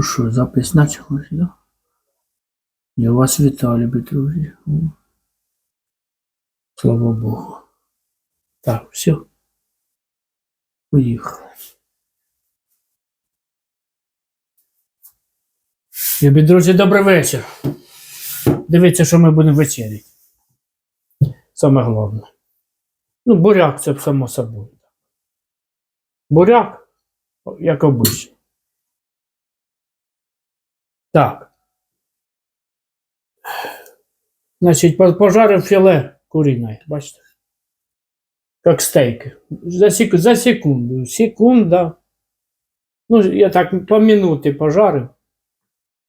Ну що, запись почалась, да? Я вас вітаю, любі друзі. Слава Богу. Так, все. Поїхали. Любі друзі, добрий вечір. Дивіться, що ми будемо вечеряти. Саме головне. Ну, буряк це само собою. Буряк, як обично. Так. Значить, пожарив філе курине, бачите? Как стейки. За, сек... за секунду. Секунда. Ну, я так по минуті пожарив.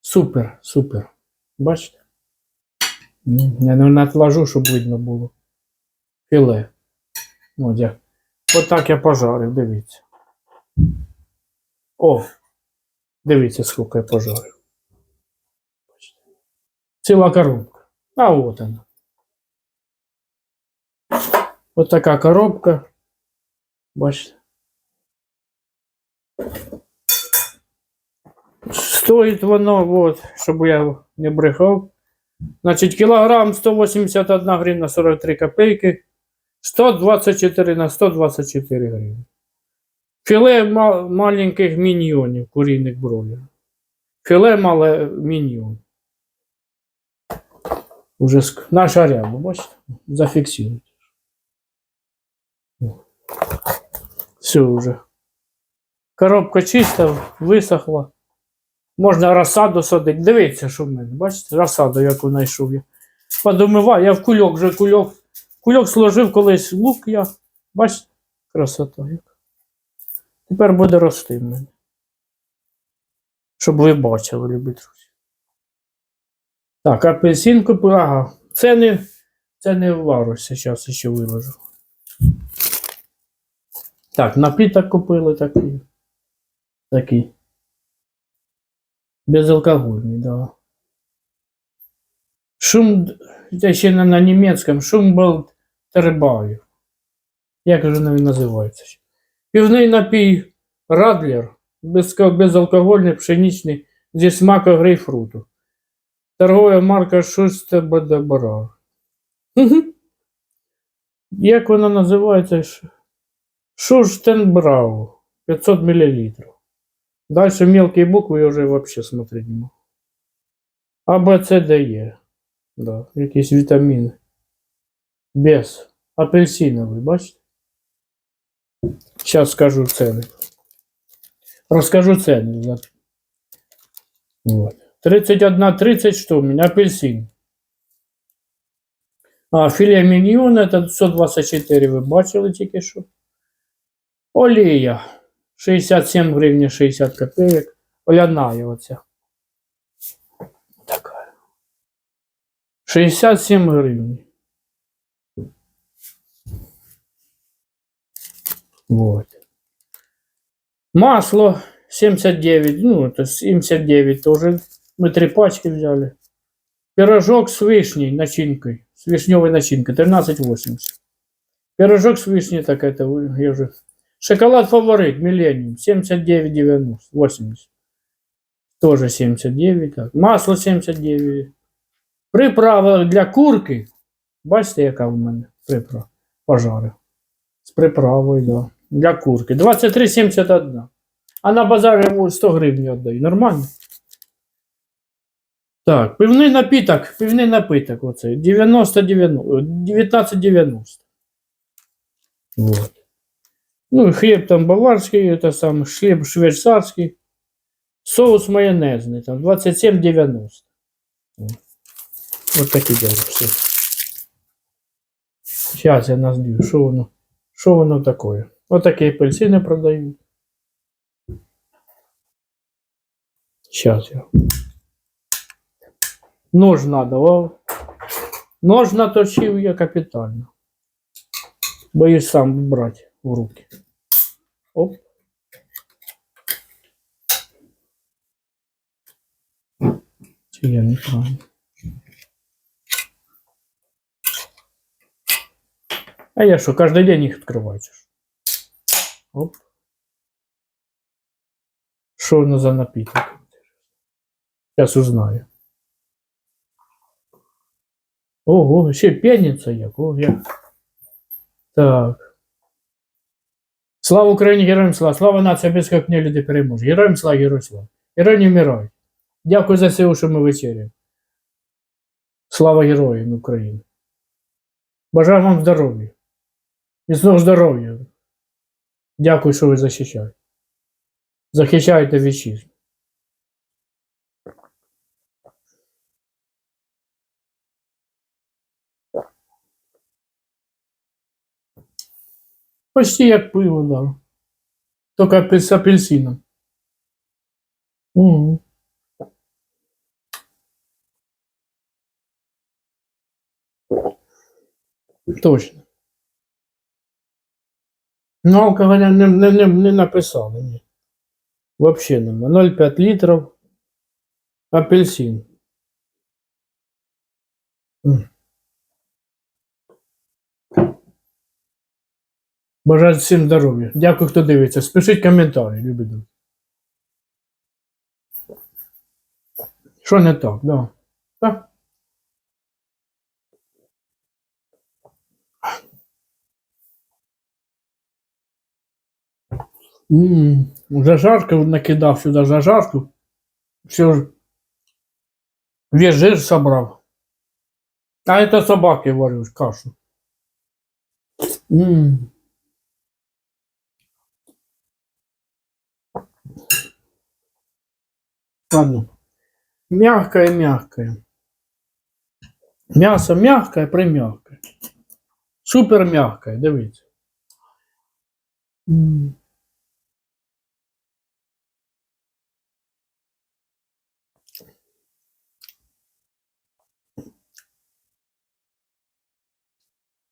Супер, супер. Бачите? Я, наверное, отложу, щоб видно було. Філе. От я. От так я пожарив, дивіться. О! Дивіться, скільки я пожарив. Ціла коробка. А от вона. От така коробка. Бачите. Стоїть воно, от, щоб я не брехав. Значить, кілограм 181 гривна 43 копейки. 124 на 124 гривні. Філе маленьких міньйонів, курійних бройлерів. Філе мале міньйон. Уже наша ряба, бачите? Зафіксуйте. Все уже. Коробка чиста, висохла. Можна розсаду садити. Дивіться, що в мене. Бачите, розсаду, яку знайшов я. Подумиваю, я в кульок вже кульок. Кульок сложив колись лук я. Бачите, красота яка. Тепер буде рости в мене. Щоб ви бачили, любі друзі. Так, апельсин купив. Ага. Це не, це не варуся, зараз ще виложу. Так, напіток купили такий. Такий. Безалкогольний, да. Шум, це ще на, на німецькому, шум был тербаю. Як же він називається? Півний напій Радлер, безалкогольний, пшеничний, зі смаком грейпфруту. Торгова марка Шусте Бадабара. Як вона називається? Шурштенбрау. 500 мл. Дальше мелкие буквы я вже вообще смотреть не могу. А, Б, С, Д, Е. Да, якісь вітаміни. Без. Апельсиновий, бачите? Сейчас скажу ціни. Розкажу ціни. Вот. 31, 30 что у меня? Апельсин. А, філе міньйон, это 124, ви бачили тільки що. Олія. 67 гривень 60 копеек. Оляна оця. Така. 67 гривень. Вот. Масло 79, ну, это 79 тоже. Мы три пачки взяли. Пирожок с вишней начинкой, с вишневой начинкой, 13,80. Пирожок с вишней, так это вы- я уже... Шоколад фаворит, Millennium, 79,90, 80. Тоже 79, так. Масло 79. Приправа для курки. Бачите, яка в мене приправа? Пожарив. З приправою, да. Для курки. 23,71. А на базарі йому 100 гривень віддаю. Нормально? Так, пивний напиток. Пивний напиток. Оце. 90, 19,90. Вот. Ну, и хлеб там баварский, это сам хлеб швейцарский. Соус майонезный, там 27,90. Вот. Вот такие дела все. Сейчас я назбью, что оно, что оно такое. Вот такие апельсины продают. Сейчас я. Нож надо, о. Нож наточив я капітально. Боюсь сам брати в руки. Оп. Чи я неправильно? А я що, кожен день їх відкриваю? чи що? Оп. Що воно за напіток? Зараз узнаю. Ого, ще п'яниця як. О, як. Так. Слава Україні, героям слава! Слава нація без копня люди переможе. Героям слава, героям слава. Герої не вмирають. Дякую за все, що ми вечеряємо. Слава героям України. Бажаю вам здоров'я. Міцного здоров'я. Дякую, що ви захищаєте. Захищаєте вітчизну. Почти як пиво, да. Только с апельсином. Мгм. Точно. Ну, алкоголя не, не, не, не написали. Ні. Вообще нема. 0,5 літрів. Апельсин. М. Бажаю всім здоров'я. Дякую, хто дивиться. Спишіть коментарі, любі друзі. Що не так, да. Так. М, Зажарку накидав сюди зажарку. Все ж. Весь жир собрав. А это собаки варю кашу. М. Ладно. Мягкое-мягкое. Мясо мягкое, примягкое. Супер мягкое, дивіться.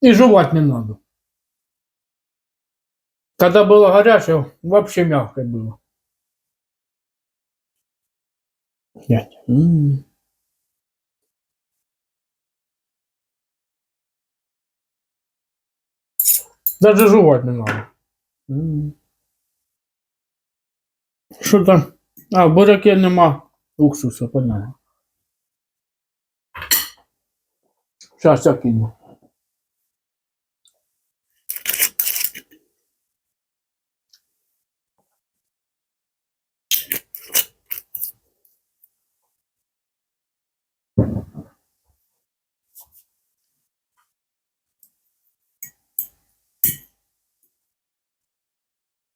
И жевать не надо. Когда было горячее, вообще мягкое было. М. Даже жевать не надо. Що там? А, в буряке нема уксуса, понятно. Сейчас я кину.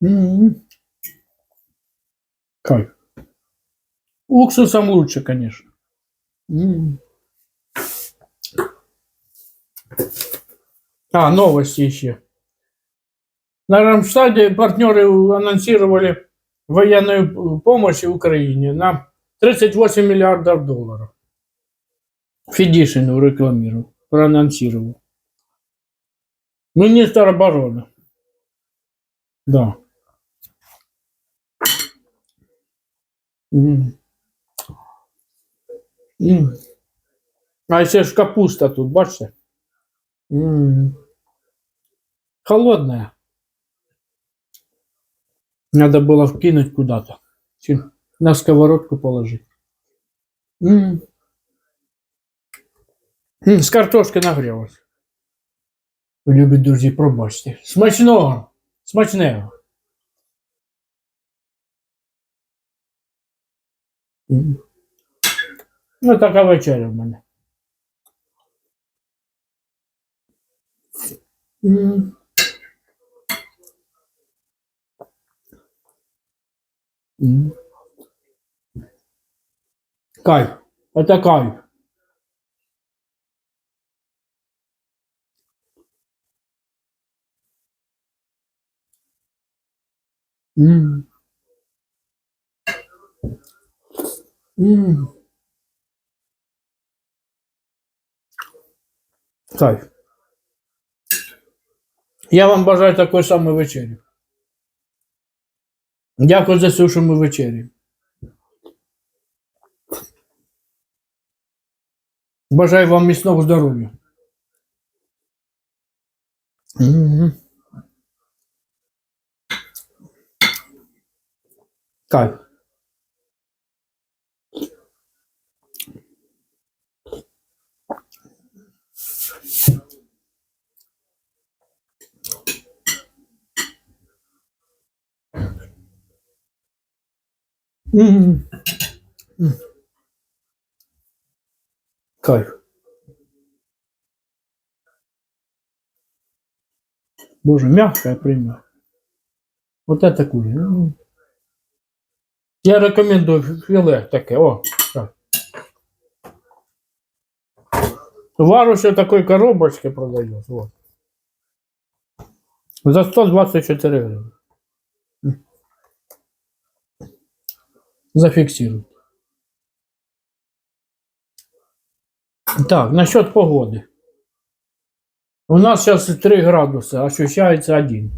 М. Кайф. Уксусом лучше, конечно. А, новости еще. На Рамштаде партнеры анонсировали военную помощь Украине на 38 миллиардов долларов. Федишин рекламировал, проанонсировал. Министр обороны. Да. М. М. А ще ж капуста тут, бачите? М. Холодная. Надо было вкинуть куда-то. Чи На сковородку положить. М. М, З картошки нагрілась. Любі друзі, пробачте. Смачного! Смачного! Ну, така вечеря в мене. Кайф. Это кайф. М. Кайф. Я вам бажаю такої самої вечері. Дякую за все, що ми вечері. Бажаю вам міцного здоров'я. Кайф. М. М. Кайф. Боже, мягкая прямо. Вот это кури. Я рекомендую філе таке. О, так. Вару ще такої коробочки продають. Вот. За 124 гривни. Зафиксируй. Так, насчет погоды. У нас сейчас 3 градуса, ощущается 1.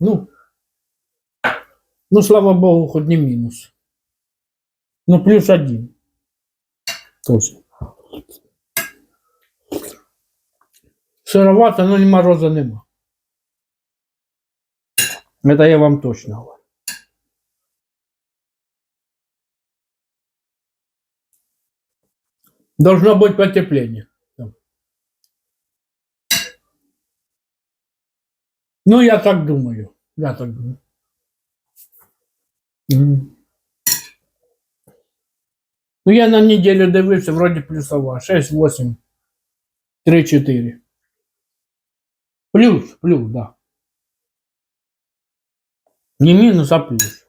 Ну, ну, слава богу, хоть не минус. Ну, плюс 1. Точно. Сыровато, но ни мороза нема. Это я вам точно говорю. Должно быть потепление. Ну, я так думаю. Я так думаю. Ну, я на неделю дивився, вроді плюсова. 6, 8, 3, 4. Плюс, плюс, да. Не минус, а плюс.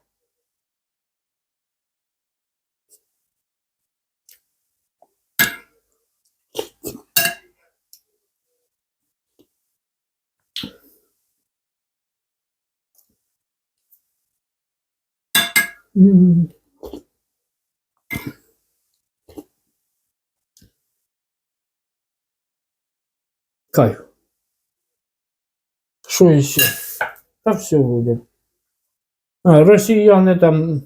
Кайф. Що ще? Та все буде. А, росіяни там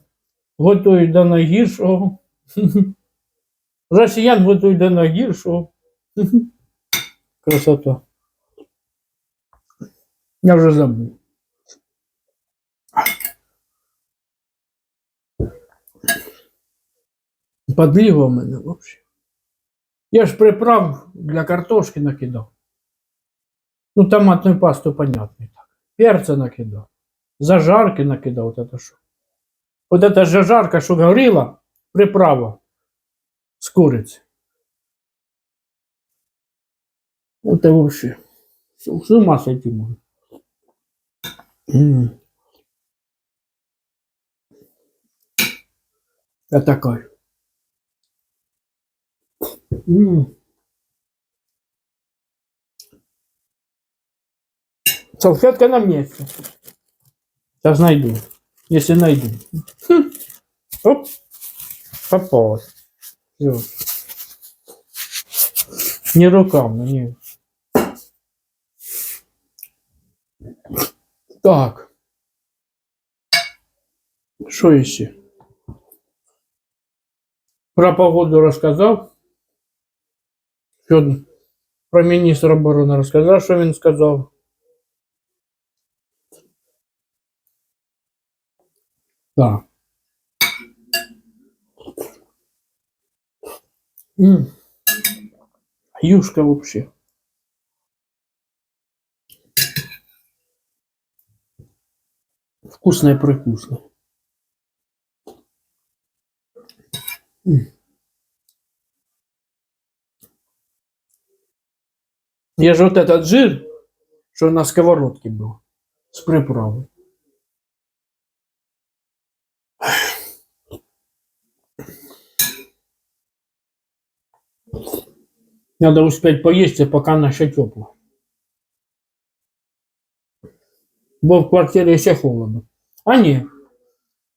готують до найгіршого. Росіян готують до найгіршого. Красота. Я вже забув. Подліво в мене взагалі. Я ж приправ для картошки накидав. Ну, томатную пасту, понятно. Так. Перца накидал. Зажарки накидал. Вот это что? Вот эта зажарка, что говорила, приправа с курицы. Это вообще. С с ума сойти можно. М. Это кайф. М. Салфетка на месте. Сейчас найду. Если найду. Хм. Оп. Попалась. Всё. Не рукавно, не. Так. Что еще? Про погоду рассказал. Що про міністра оборони розказав, що він сказав. Так. М. Юшка вообще. Вкусная прикусная. Я же вот этот жир, что на сковородке был, с приправой. Надо успеть поесть, а пока она еще теплая. Бо в квартире еще холодно. А нет.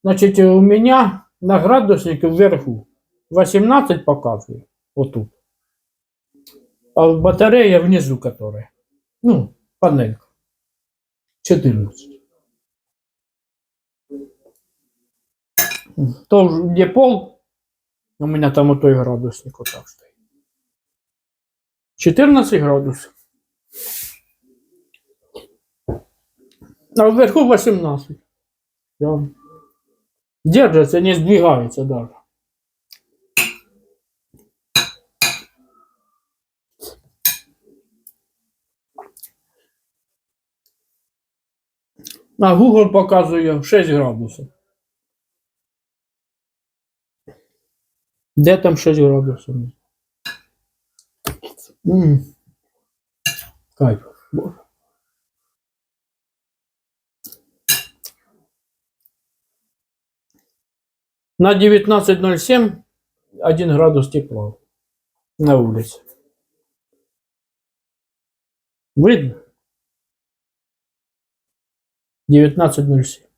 Значит, у меня на градуснике вверху 18 показывает. Вот тут. А в батарее внизу которая. Ну, панелька. 14. То, где пол, у меня там вот той градусник вот так стоит. 14 градусов. А вверху 18. Да. Держится, не сдвигается даже. А Google показує 6 градусів. Де там 6 градусів? М. Кайф. Боже. На 19.07 1 градус тепла на улице. Видно? 19.07.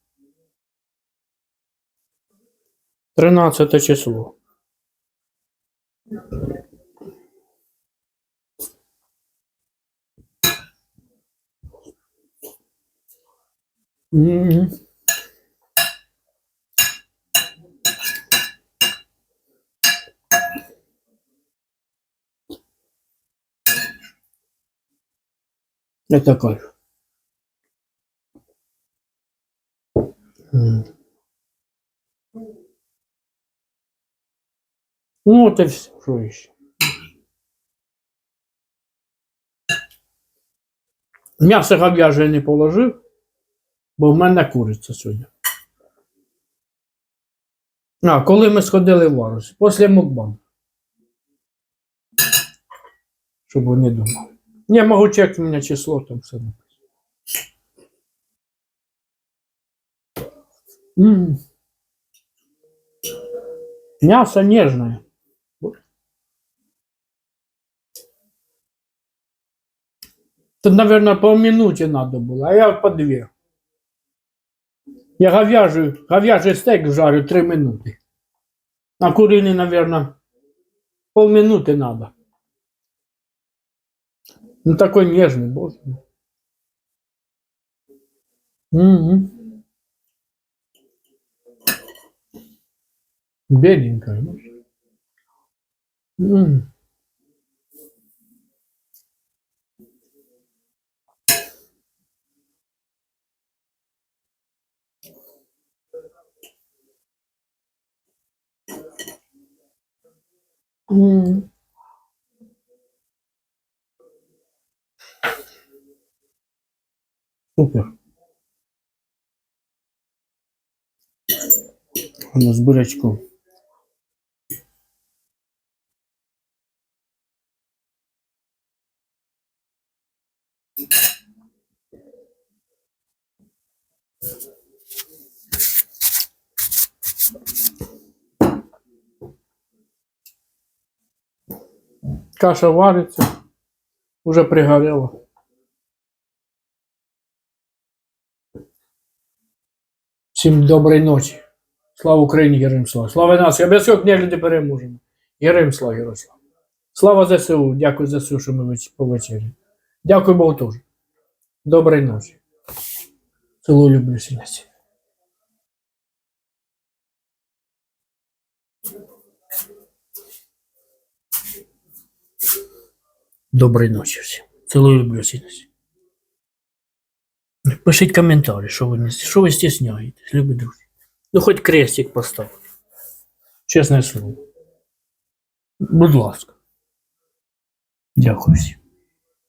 13 число. Мгм. Это кайф. Ну, вот и все. Что еще? М'ясо говяже не положив, бо в мене куриця сьогодні. А, коли ми сходили в Варус? Після мукбан. Щоб вони думали. Я можу чекати у мене число, там все написано. Мясо нежное. Тут, наверное, по минуте надо было, а я по две. Я говяжий, говяжий стейк жарю три минуты. А куриный, наверное, полминуты надо. Ну такой нежный, боже мой. Мгм. Беленькая. ну. М. М. Супер. Воно з Каша вариться. Уже пригорела. Всім доброї ночі. Слава Україні, героям слава. Слава нації. Обов'язково не переможемо. Героям слава, героям слава. ЗСУ. Дякую ЗСУ, що ми веч- по вечері. Дякую Богу теж. Доброї ночі. Цілую, люблю всі Доброї ночі всім. Цілую, люблю всі. Пишіть коментарі, що ви, що ви стісняєтесь, любі друзі. Ну, хоч крестик поставте. Чесне слово. Будь ласка. Дякую всім.